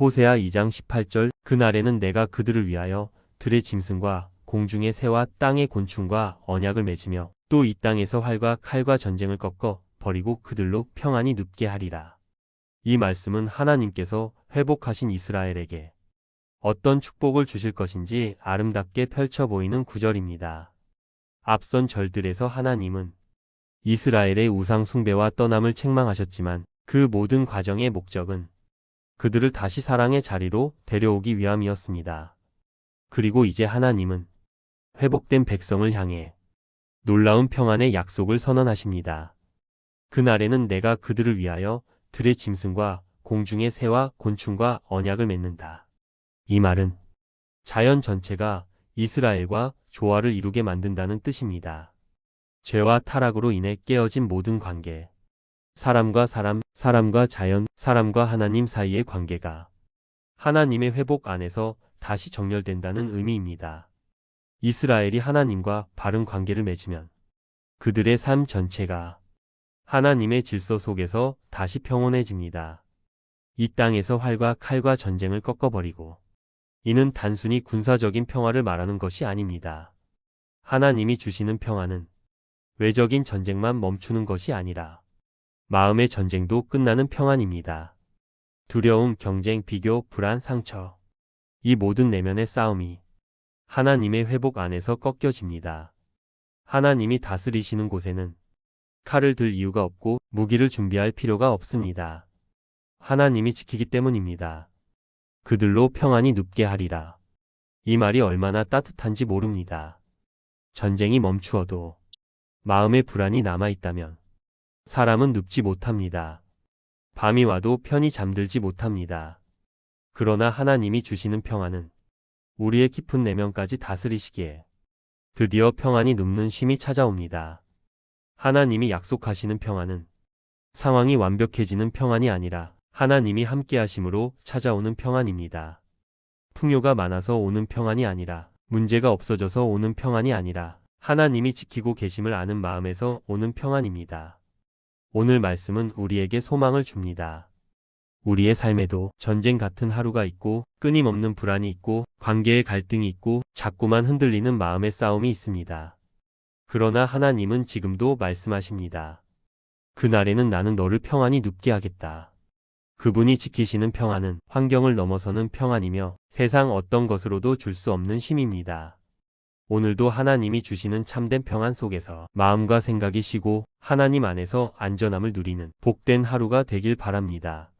호세아 2장 18절 그날에는 내가 그들을 위하여 들의 짐승과 공중의 새와 땅의 곤충과 언약을 맺으며 또 이 땅에서 활과 칼과 전쟁을 꺾어 버리고 그들로 평안히 눕게 하리라. 이 말씀은 하나님께서 회복하신 이스라엘에게 어떤 축복을 주실 것인지 아름답게 펼쳐 보이는 구절입니다. 앞선 절들에서 하나님은 이스라엘의 우상 숭배와 떠남을 책망하셨지만 그 모든 과정의 목적은 그들을 다시 사랑의 자리로 데려오기 위함이었습니다. 그리고 이제 하나님은 회복된 백성을 향해 놀라운 평안의 약속을 선언하십니다. 그날에는 내가 그들을 위하여 들의 짐승과 공중의 새와 곤충과 언약을 맺는다. 이 말은 자연 전체가 이스라엘과 조화를 이루게 만든다는 뜻입니다. 죄와 타락으로 인해 깨어진 모든 관계, 사람과 사람, 사람과 자연, 사람과 하나님 사이의 관계가 하나님의 회복 안에서 다시 정렬된다는 의미입니다. 이스라엘이 하나님과 바른 관계를 맺으면 그들의 삶 전체가 하나님의 질서 속에서 다시 평온해집니다. 이 땅에서 활과 칼과 전쟁을 꺾어버리고 이는 단순히 군사적인 평화를 말하는 것이 아닙니다. 하나님이 주시는 평화는 외적인 전쟁만 멈추는 것이 아니라 마음의 전쟁도 끝나는 평안입니다. 두려움, 경쟁, 비교, 불안, 상처. 이 모든 내면의 싸움이 하나님의 회복 안에서 꺾여집니다. 하나님이 다스리시는 곳에는 칼을 들 이유가 없고 무기를 준비할 필요가 없습니다. 하나님이 지키기 때문입니다. 그들로 평안히 눕게 하리라. 이 말이 얼마나 따뜻한지 모릅니다. 전쟁이 멈추어도 마음의 불안이 남아있다면 사람은 눕지 못합니다. 밤이 와도 편히 잠들지 못합니다. 그러나 하나님이 주시는 평안은 우리의 깊은 내면까지 다스리시기에 드디어 평안이 눕는 쉼이 찾아옵니다. 하나님이 약속하시는 평안은 상황이 완벽해지는 평안이 아니라 하나님이 함께 하심으로 찾아오는 평안입니다. 풍요가 많아서 오는 평안이 아니라 문제가 없어져서 오는 평안이 아니라 하나님이 지키고 계심을 아는 마음에서 오는 평안입니다. 오늘 말씀은 우리에게 소망을 줍니다. 우리의 삶에도 전쟁 같은 하루가 있고 끊임없는 불안이 있고 관계의 갈등이 있고 자꾸만 흔들리는 마음의 싸움이 있습니다. 그러나 하나님은 지금도 말씀하십니다. 그날에는 나는 너를 평안히 눕게 하겠다. 그분이 지키시는 평안은 환경을 넘어서는 평안이며 세상 어떤 것으로도 줄 수 없는 힘입니다. 오늘도 하나님이 주시는 참된 평안 속에서 마음과 생각이 쉬고 하나님 안에서 안전함을 누리는 복된 하루가 되길 바랍니다.